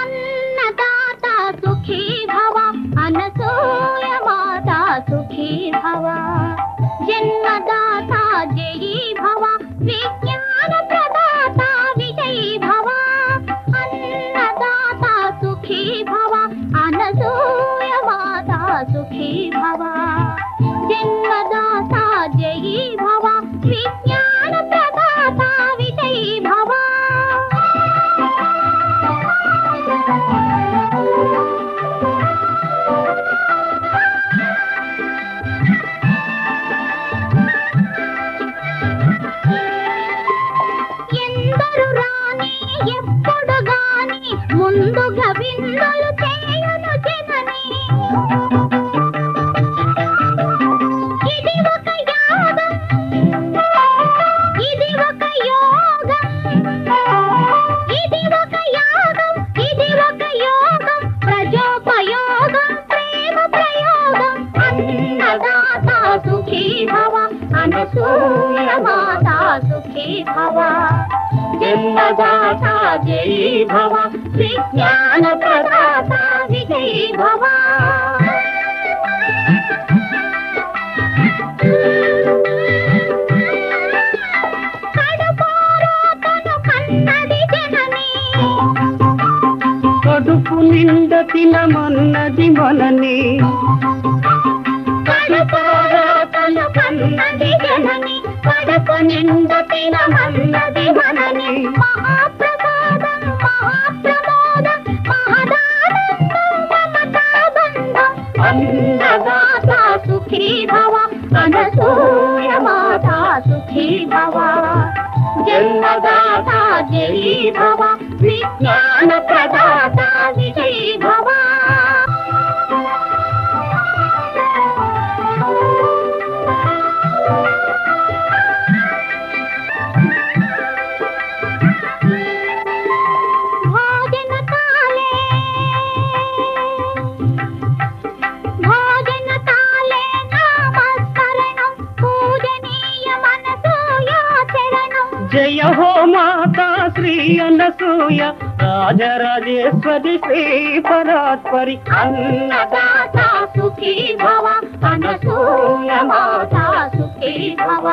అన్నదాత సుఖీ భవ అనసూయ ఎప్పుడు గాని ముందుగా విందులు చేయను జనని. ఇది ఒక యాగం. ఇది ఒక యోగం. ఇది ఒక యాగం. ఇది ఒక యోగం. ప్రజోపయోగం ప్రేమ ప్రయోగం. అన్నదాత సుఖీ భవ అనసూయ మాతా సుఖీ భవ జన్మదాత జయీ భవ విజ్ఞాన ప్రదాత విజయీ భవ కడుపు నిండ తినమన్నది మనని. కన్నది కడుపు నిండ తినమన్నది మనని మహాప్రసాదం మహాప్రమోదం మహదానందం మమతాబంధం సుఖీ భవ అనసూయ మాత సుఖీ భవ జన్మదాత జయీ భవ విజ్ఞాన ప్రదాత విజయ జయ హో మాతా శ్రీ అనసూయ రాజరాజేశ్వరి శ్రీ పరాత్పరి అన్నదాత సుఖీ భవ అనసూయ మాతా సుఖీ భవ.